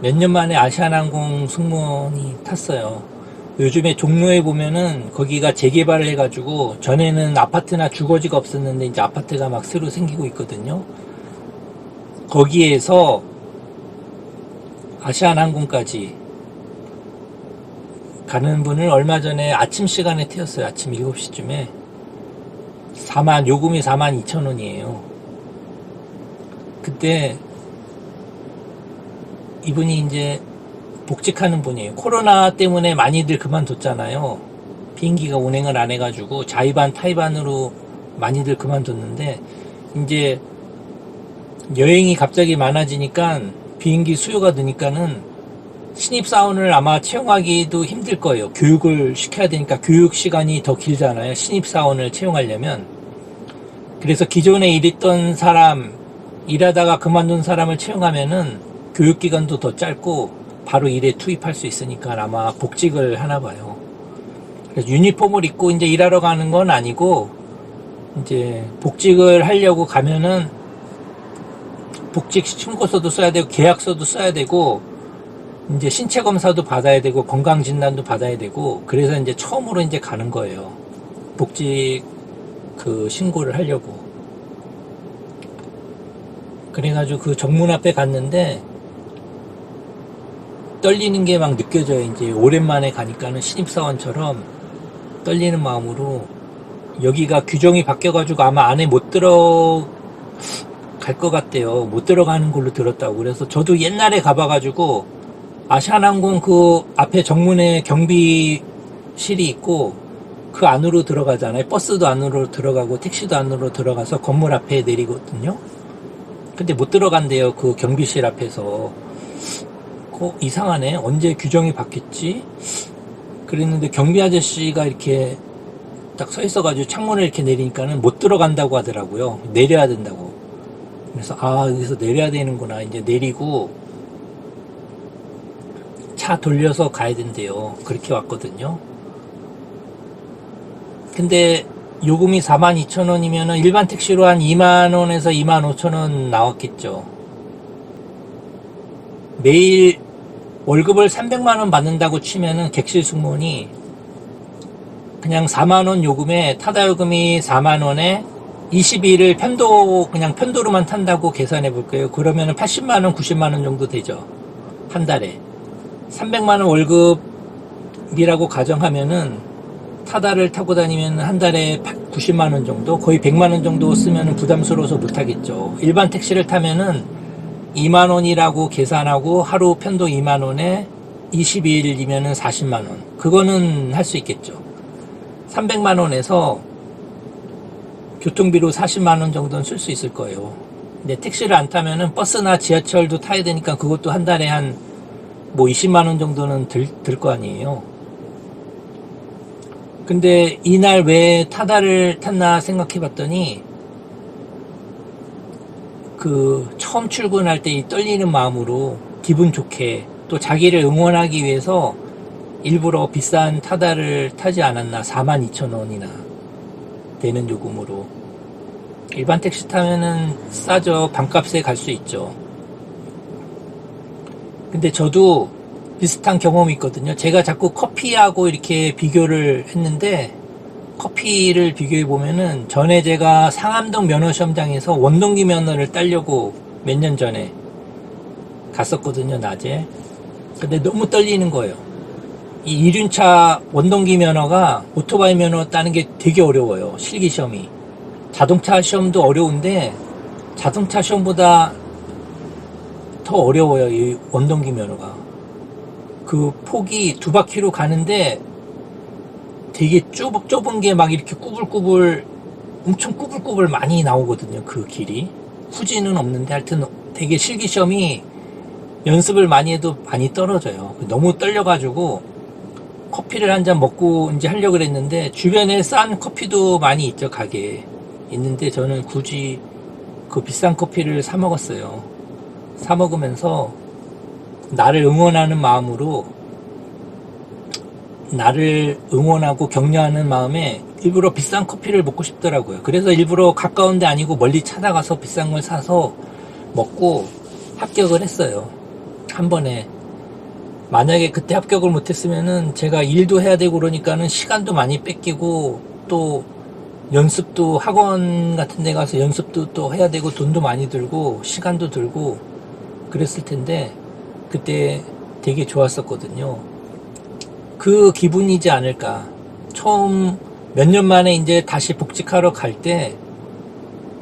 몇 년 만에 아시아나항공 승무원이 탔어요. 요즘에 종로에 보면은 거기가 재개발을 해가지고 전에는 아파트나 주거지가 없었는데 이제 아파트가 막 새로 생기고 있거든요. 거기에서 아시아나항공까지 가는 분을 얼마 전에 아침 시간에 태웠어요. 아침 7시쯤에. 4만, 요금이 4만 2천 원이에요. 그때 이분이 이제 복직하는 분이에요. 코로나 때문에 많이들 그만뒀잖아요. 비행기가 운행을 안 해가지고 자의반 타의반으로 많이들 그만뒀는데 이제 여행이 갑자기 많아지니까 비행기 수요가 느니까는 신입사원을 아마 채용하기도 힘들 거예요. 교육을 시켜야 되니까 교육 시간이 더 길잖아요. 신입사원을 채용하려면. 그래서 기존에 일했던 사람, 일하다가 그만둔 사람을 채용하면은 교육기간도 더 짧고 바로 일에 투입할 수 있으니까 아마 복직을 하나 봐요. 그래서 유니폼을 입고 이제 일하러 가는 건 아니고 이제 복직을 하려고 가면은 복직 신고서도 써야 되고 계약서도 써야 되고 이제 신체 검사도 받아야 되고 건강 진단도 받아야 되고 그래서 이제 처음으로 이제 가는 거예요. 복직 그 신고를 하려고. 그래가지고 그 정문 앞에 갔는데 떨리는 게 막 느껴져요. 이제 오랜만에 가니까는 신입사원처럼 떨리는 마음으로 여기가 규정이 바뀌어가지고 아마 안에 못 들어 갈 것 같대요. 못 들어가는 걸로 들었다고. 그래서 저도 옛날에 가봐가지고 아시아나항공 그 앞에 정문에 경비실이 있고 그 안으로 들어가잖아요. 버스도 안으로 들어가고 택시도 안으로 들어가서 건물 앞에 내리거든요. 근데 못 들어간대요. 그 경비실 앞에서. 어, 이상하네. 언제 규정이 바뀌었지? 그랬는데 경비 아저씨가 이렇게 딱 서 있어가지고 창문을 이렇게 내리니까는 못 들어간다고 하더라고요. 내려야 된다고. 그래서 아 여기서 내려야 되는구나. 이제 내리고 차 돌려서 가야 된대요. 그렇게 왔거든요. 근데 요금이 42,000원이면 일반 택시로 한 2만원에서 2만 5천원 나왔겠죠. 매일 월급을 300만 원 받는다고 치면은 객실 승무원이 그냥 4만 원 요금에 타다 요금이 4만 원에 22일 편도 그냥 편도로만 탄다고 계산해 볼게요. 그러면은 80만 원, 90만 원 정도 되죠. 한 달에. 300만 원 월급이라고 가정하면은 타다를 타고 다니면 한 달에 90만 원 정도, 거의 100만 원 정도 쓰면 부담스러워서 못 하겠죠. 일반 택시를 타면은 2만 원이라고 계산하고 하루 편도 2만 원에 22일이면은 40만 원. 그거는 할 수 있겠죠. 300만 원에서 교통비로 40만 원 정도는 쓸 수 있을 거예요. 근데 택시를 안 타면은 버스나 지하철도 타야 되니까 그것도 한 달에 한 뭐 20만 원 정도는 들 들 거 아니에요. 근데 이날 왜 타다를 탔나 생각해 봤더니 그 처음 출근할 때 이 떨리는 마음으로 기분 좋게 또 자기를 응원하기 위해서 일부러 비싼 타다를 타지 않았나 42,000원이나 되는 요금으로. 일반 택시 타면은 싸죠. 반값에 갈 수 있죠. 근데 저도 비슷한 경험이 있거든요. 제가 자꾸 커피하고 이렇게 비교를 했는데 커피를 비교해 보면은 전에 제가 상암동 면허 시험장에서 원동기 면허를 따려고 몇 년 전에 갔었거든요, 낮에. 근데 너무 떨리는 거예요. 이 이륜차 원동기 면허가 오토바이 면허 따는 게 되게 어려워요. 실기 시험이. 자동차 시험도 어려운데 자동차 시험보다 더 어려워요, 이 원동기 면허가. 그 폭이 두 바퀴로 가는데 되게 좁, 좁은 게 막 이렇게 꾸불꾸불 엄청 꾸불꾸불 많이 나오거든요 그 길이. 후지는 없는데 하여튼 되게 실기시험이 연습을 많이 해도 많이 떨어져요. 너무 떨려가지고 커피를 한 잔 먹고 이제 하려고 그랬는데 주변에 싼 커피도 많이 있죠 가게에. 있는데 저는 굳이 그 비싼 커피를 사 먹었어요. 사 먹으면서 나를 응원하는 마음으로 나를 응원하고 격려하는 마음에 일부러 비싼 커피를 먹고 싶더라고요. 그래서 일부러 가까운 데 아니고 멀리 찾아가서 비싼 걸 사서 먹고 합격을 했어요. 한 번에 만약에 그때 합격을 못했으면은 제가 일도 해야 되고 그러니까는 시간도 많이 뺏기고 또 연습도 학원 같은 데 가서 연습도 또 해야 되고 돈도 많이 들고 시간도 들고 그랬을 텐데 그때 되게 좋았었거든요. 그 기분이지 않을까. 처음 몇 년 만에 이제 다시 복직하러 갈 때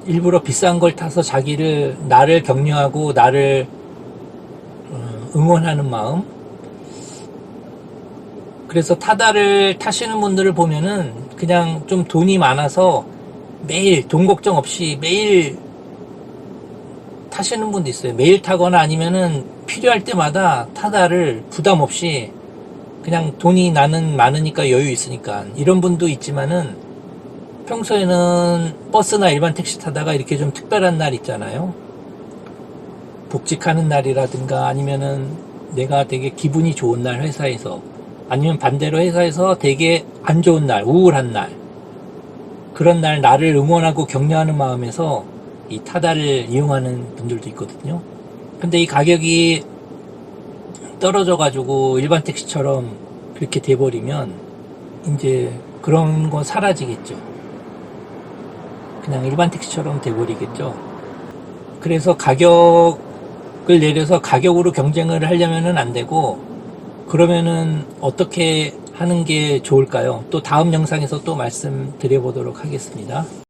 일부러 비싼 걸 타서 자기를 나를 격려하고 나를 어, 응원하는 마음. 그래서 타다를 타시는 분들을 보면은 그냥 좀 돈이 많아서 매일 돈 걱정 없이 매일 타시는 분도 있어요. 매일 타거나 아니면은 필요할 때마다 타다를 부담 없이 그냥 돈이 나는 많으니까 여유 있으니까 이런 분도 있지만은 평소에는 버스나 일반 택시 타다가 이렇게 좀 특별한 날 있잖아요. 복직하는 날이라든가 아니면은 내가 되게 기분이 좋은 날 회사에서 아니면 반대로 회사에서 되게 안 좋은 날, 우울한 날 그런 날 나를 응원하고 격려하는 마음에서 이 타다를 이용하는 분들도 있거든요. 근데 이 가격이 떨어져 가지고 일반 택시처럼 그렇게 돼버리면 이제 그런 거 사라지겠죠. 그냥 일반 택시처럼 돼버리겠죠. 그래서 가격을 내려서 가격으로 경쟁을 하려면은 안 되고 그러면은 어떻게 하는 게 좋을까요? 또 다음 영상에서 또 말씀드려 보도록 하겠습니다.